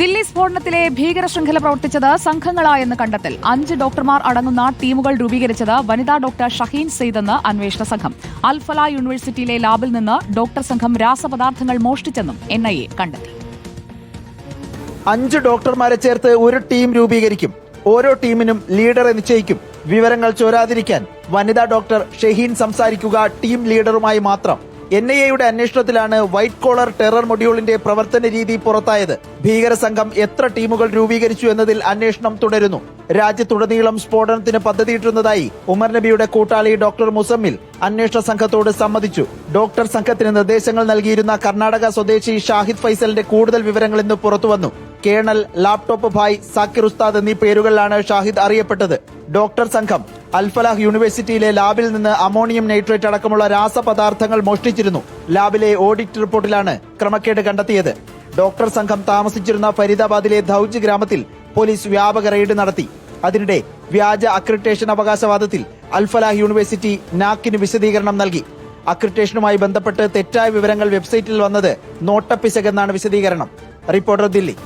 ദില്ലി സ്ഫോടനത്തിലെ ഭീകര ശൃംഖല പ്രവർത്തിച്ചത് സംഘങ്ങളായെന്ന് കണ്ടെത്തൽ. അഞ്ച് ഡോക്ടർമാർ അടങ്ങുന്ന ടീമുകൾ രൂപീകരിച്ചത് വനിതാ ഡോക്ടർ ഷഹീൻ സെയ്ദെന്ന് അന്വേഷണ സംഘം. അൽഫല യൂണിവേഴ്സിറ്റിയിലെ ലാബിൽ നിന്ന് ഡോക്ടർ സംഘം രാസപദാർത്ഥങ്ങൾ മോഷ്ടിച്ചെന്നും എൻ ഐ എ കണ്ടെത്തി. അഞ്ച് ഡോക്ടർമാരെ ചേർത്ത് ഒരു ടീം രൂപീകരിക്കും. ഓരോ ടീമിനും ലീഡറെ നിശ്ചയിക്കും. വിവരങ്ങൾ ചോരാതിരിക്കാൻ വനിതാ ഡോക്ടർ ഷഹീൻ സംസാരിക്കുക ടീം ലീഡറുമായി മാത്രം. എൻ ഐ എയുടെ അന്വേഷണത്തിലാണ് വൈറ്റ് കോളർ ടെറർ മൊഡ്യൂളിന്റെ പ്രവർത്തന രീതി പുറത്തായത്. ഭീകര സംഘം എത്ര ടീമുകൾ രൂപീകരിച്ചു എന്നതിൽ അന്വേഷണം തുടരുന്നു. രാജ്യത്തുടനീളം സ്ഫോടനത്തിന് പദ്ധതിയിട്ടിരുന്നതായി ഉമർ നബിയുടെ കൂട്ടാളി ഡോക്ടർ മുസമ്മിൽ അന്വേഷണ സംഘത്തോട് സമ്മതിച്ചു. ഡോക്ടർ സംഘത്തിന് നിർദ്ദേശങ്ങൾ നൽകിയിരുന്ന കർണാടക സ്വദേശി ഷാഹിദ് ഫൈസലിന്റെ കൂടുതൽ വിവരങ്ങൾ ഇന്ന് പുറത്തുവന്നു. കേണൽ ലാപ്ടോപ്പ് ഭായ് സാക്കിർ ഉസ്താദ് എന്നീ പേരുകളിലാണ് ഷാഹിദ് അറിയപ്പെട്ടത്. ഡോക്ടർ സംഘം അൽഫലാഹ് യൂണിവേഴ്സിറ്റിയിലെ ലാബിൽ നിന്ന് അമോണിയം നൈട്രേറ്റ് അടക്കമുള്ള രാസപദാർത്ഥങ്ങൾ മോഷ്ടിച്ചിരുന്നു. ലാബിലെ ഓഡിറ്റ് റിപ്പോർട്ടിലാണ് ക്രമക്കേട് കണ്ടെത്തിയത്. ഡോക്ടർ സംഘം താമസിച്ചിരുന്ന ഫരീദാബാദിലെ ധൌജ് ഗ്രാമത്തിൽ പോലീസ് വ്യാപക റെയ്ഡ് നടത്തി. അതിനിടെ വ്യാജ അക്രിട്ടേഷൻ അവകാശവാദത്തിൽ അൽഫലാഹ് യൂണിവേഴ്സിറ്റി നാക്കിന് വിശദീകരണം നൽകി. അക്രിട്ടേഷനുമായി ബന്ധപ്പെട്ട് തെറ്റായ വിവരങ്ങൾ വെബ്സൈറ്റിൽ വന്നത് നോട്ടപ്പിശകെന്നാണ് വിശദീകരണം. റിപ്പോർട്ടർ ദില്ലി.